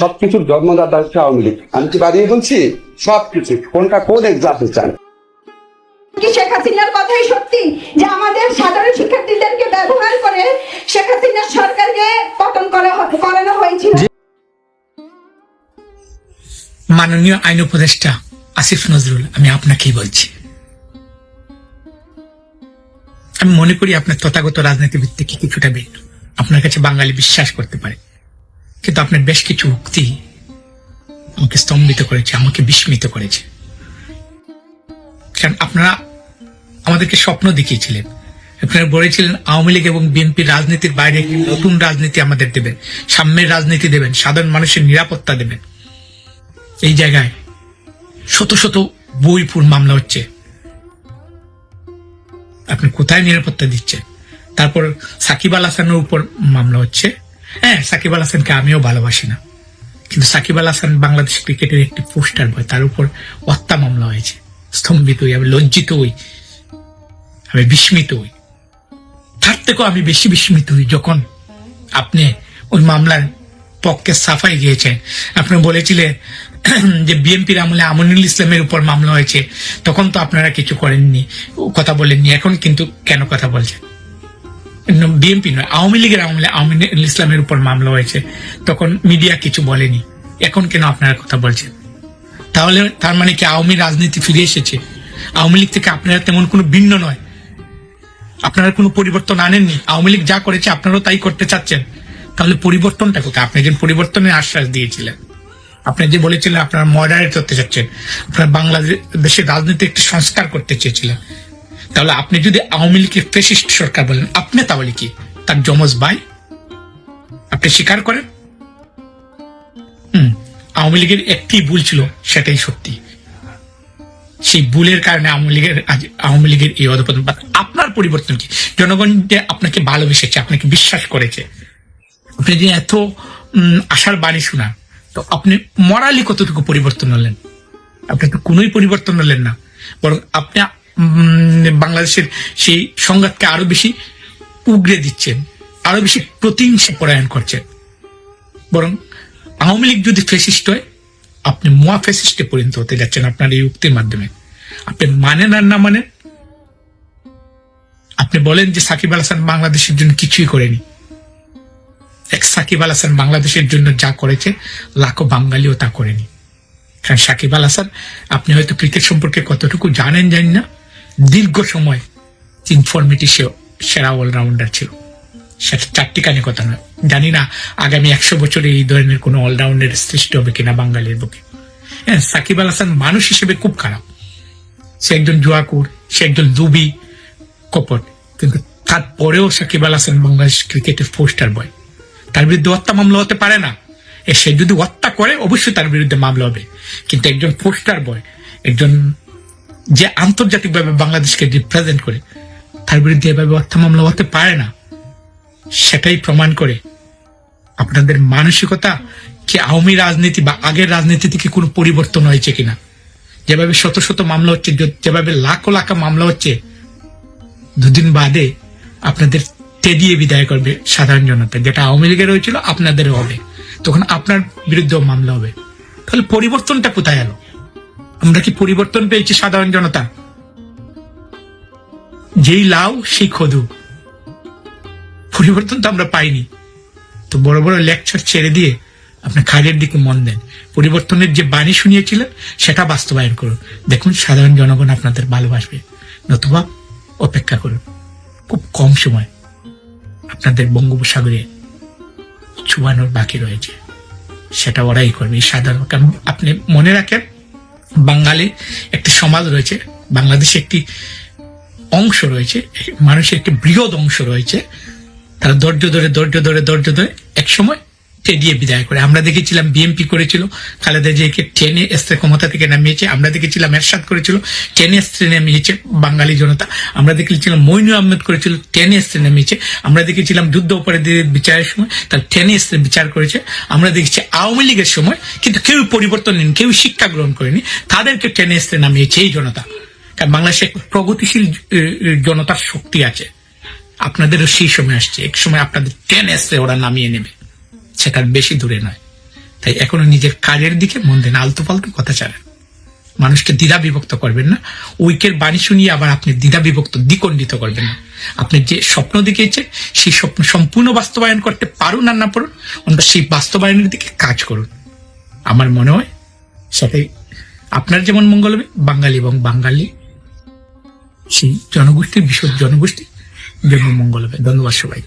সবকিছুর জন্মদাতা হচ্ছে আওয়ামী লীগ। আমি কি বাড়িয়ে বলছি? সবকিছু। কোনটা কোন এক্সাম্পল চান? কি শেখ হাসিনার কথাই সত্যি? যে আমাদের সাধারণ শিক্ষার্থীদেরকে ব্যবহার করে শেখ হাসিনার সরকারকে পতন করা করানো হয়েছিল। মাননীয় আইন উপদেষ্টা আসিফ নজরুল আমি আপনাকেই বলছি। আমি মনে করি আপনার তথাগত রাজনীতিবিদ থেকে কিছুটা ভিন্ন। আপনার কাছে বাঙালি বিশ্বাস করতে পারে। কিন্তু আপনার বেশ কিছু উক্তি আমাকে স্তম্ভিত করেছে, আমাকে বিস্মিত করেছে। কারণ আপনারা আমাদেরকে স্বপ্ন দেখিয়েছিলেন। আপনারা বলেছিলেন আওয়ামী লীগ এবং বিএনপি রাজনীতির বাইরে একটি নতুন রাজনীতি আমাদের দেবেন, সাম্যের রাজনীতি দেবেন, সাধারণ মানুষের নিরাপত্তা দেবেন। এই জায়গায় শত শত বইপুর মামলা হচ্ছে। আপনি কোথায় নিরাপত্তা দিচ্ছেন? তারপর সাকিব আল হাসানের উপর মামলা হচ্ছে। হ্যাঁ সাকিব আল হাসানকে আমিও ভালোবাসি না। কিন্তু সাকিব আল হাসান বাংলাদেশ ক্রিকেটের একটি পোস্টার বয়, তার উপর হত্যা মামলা হয়েছে। স্তম্ভিত হই, আমি লজ্জিত হই। আমি বিস্মিত হই। তার থেকেও আমি বেশি বিস্মিত হই যখন আপনি ওই মামলার পক্ষে সাফাই গিয়েছেন। আপনি বলেছিলেন যে বিএনপির আমলে আমনুল ইসলামের উপর মামলা হয়েছে, তখন তো আপনারা কিছু করেননি। কথা বলেননি, এখন কিন্তু কেন কথা বলছেন? বিএনপি নয়, আওয়ামী লীগের আমলে আমিনুল ইসলামের উপর মামলা হয়েছে। তখন মিডিয়া কিছু বলেনি। এখন কেন আপনারা কথা বলছেন? তাহলে তার মানে কি আওয়ামী রাজনীতি ফিরে এসেছে? আওয়ামী লীগ থেকে আপনারা তেমন কোনো ভিন্ন নয়। আপনারা কোনো পরিবর্তন আনেননি? আওয়ামী লীগ যা করেছে, আপনারাও তাই করতে চাচ্ছেন। তাহলে পরিবর্তনটা কোথায়? আপনি একজন পরিবর্তনের আশ্বাস দিয়েছিলেন। আপনি যে বলেছিলেন, আপনারা মডারেট করতে চাচ্ছেন। আপনারা বাংলাদেশের রাজনীতি একটি সংস্কার করতে চেয়েছিলেন। তাহলে আপনি যদি আওয়ামী লীগের ফেসিস্ট সরকার বলেন, আপনি তাহলে কি? তার যমজ ভাই? আপনি স্বীকার করেন? হুম, আওয়ামী লীগের একটি ভুল ছিল, সেটাই সত্যি। সেই ভুলের কারণে আওয়ামী লীগের আজ, আওয়ামী লীগের এই অধপতন আপনার পরিবর্তন কি? জনগণ যে আপনাকে ভালোবেসেছে, আপনাকে বিশ্বাস করেছে, আপনি যে এত আশার বাণী শোনান, তো আপনি মরালি কতটুকু পরিবর্তন হলেন আপনি তো কোনোই পরিবর্তন হলেন না। বরং আপনি বাংলাদেশের সেই সংঘাতকে আরও বেশি উগড়ে দিচ্ছেন, আরও বেশি প্রতিহিংসা পরায়ণ করছেন। বরং আওয়ামী লীগ যদি ফেসিস্ট হয়, আপনি মোয়া ফেসিস্টে পরিণত হতে যাচ্ছেন আপনার এই উক্তির মাধ্যমে। আপনি মানেন আর না মানেন, আপনি বলেন যে সাকিব আল হাসান বাংলাদেশের জন্য কিছুই করেনি। এক সাকিব আল হাসান বাংলাদেশের জন্য যা করেছে, লাখো বাঙালিও তা করেনি। কারণ সাকিব আল হাসান, আপনি হয়তো ক্রিকেট সম্পর্কে কতটুকু জানেন জানি না দীর্ঘ সময় ইনফরমেটি সে, সেরা অলরাউন্ডার ছিল। সেটা চারটি কানে কথা নয়। জানি না আগামী একশো বছরে এই ধরনের কোনো অলরাউন্ডার সৃষ্টি হবে কিনা বাঙালির বুকে। হ্যাঁ সাকিব আল হাসান মানুষ হিসেবে খুব খারাপ। সে একজন জুয়াকুর, সে একজন দুবি, কপট। কিন্তু তারপরেও সাকিব আল হাসান বাংলাদেশ ক্রিকেটের পোস্টার বয় তার বিরুদ্ধে হত্যা মামলা হতে পারে না। সে যদি হত্যা করে, অবশ্যই তার বিরুদ্ধে মামলা হবে। কিন্তু একজন পোস্টার বয় একজন যে আন্তর্জাতিকভাবে বাংলাদেশকে রিপ্রেজেন্ট করে, তার বিরুদ্ধে এভাবে হত্যা মামলা হতে পারে না, সেটাই প্রমাণ করে আপনাদের মানসিকতা কি আওয়ামী রাজনীতি বা আগের রাজনীতি থেকে কোনো পরিবর্তন হয়েছে কিনা? যেভাবে শত শত মামলা হচ্ছে যেভাবে লাখো লাখো মামলা হচ্ছে, দুদিন বাদে আপনাদের তেদিয়ে বিদায় করবে সাধারণ জনতা। যেটা আওয়ামী লীগের হয়েছিল, আপনাদেরও হবে। তখন আপনার বিরুদ্ধেও মামলা হবে। তাহলে পরিবর্তনটা কোথায় এলো? আমরা কি পরিবর্তন পেয়েছি সাধারণ জনতা? যেই লাউ, সেই খদু। পরিবর্তন তো আমরা পাইনি। তো বড় বড় লেকচার ছেড়ে দিয়ে আপনি কাজের দিকে মন দেন। পরিবর্তনের যে বাণী শুনিয়েছিলেন, সেটা বাস্তবায়ন করুন। দেখুন, সাধারণ জনগণ আপনাদের ভালোবাসবে। নতুবা অপেক্ষা করুন। খুব কম সময় আপনাদের বঙ্গোপসাগরে ছুয়ানোর বাকি রয়েছে। সেটা ওরাই করবে। সাধারণ কারণ আপনি মনে রাখেন বাঙালি একটি সমাজ রয়েছে, বাংলাদেশে একটি অংশ রয়েছে, মানুষের একটি বৃহৎ অংশ রয়েছে। তারা ধৈর্য ধরে ধৈর্য ধরে ধৈর্য ধরে এক দিয়ে বিদায় করে? আমরা দেখেছিলাম বিএনপি করেছিল, খালেদা জিয়াকে টেনে এসতে ক্ষমতা থেকে নামিয়েছে, আমরা দেখেছিলাম এরশাদ করেছিল, টেনে এসতে নামিয়েছে বাঙালি জনতা। আমরা দেখেছিলাম মইনু আহমেদ করেছিল, টেনে এসতে নামিয়েছে। আমরা দেখেছিলাম যুদ্ধ অপরাধীদের বিচারের সময়, তার টেনে এসতে বিচার করেছে। আমরা দেখেছি আওয়ামী লীগের সময়, কিন্তু কেউ পরিবর্তন নেন কেউ শিক্ষা গ্রহণ করেনি। তাদেরকে টেনে এসতে নামিয়েছে এই জনতা। কারণ বাংলাদেশে প্রগতিশীল জনতার শক্তি আছে। আপনাদেরও সেই সময় আসছে, এক সময় আপনাদের টেন এসে ওরা নামিয়ে নেবে। সেটার বেশি দূরে নয়। তাই এখনও নিজের কাজের দিকে মন দেন। আলতু ফালতু কথা ছাড়েন মানুষকে দ্বিধা বিভক্ত করবেন না। উইকের বাণী শুনিয়ে আবার আপনি দ্বিধা বিভক্ত দ্বিখণ্ডিত করবেন না। আপনি যে স্বপ্ন দেখিয়েছেন, সেই স্বপ্ন সম্পূর্ণ বাস্তবায়ন করতে পারুন আর না পারুন অন্তত সেই বাস্তবায়নের দিকে কাজ করুন। আমার মনে হয়, সাথে আপনার যেমন মঙ্গল হবে, বাঙালি এবং বাঙালি, সেই জনগোষ্ঠীর বিশদ জনগোষ্ঠী জন্য মঙ্গল হবে। ধন্যবাদ সবাই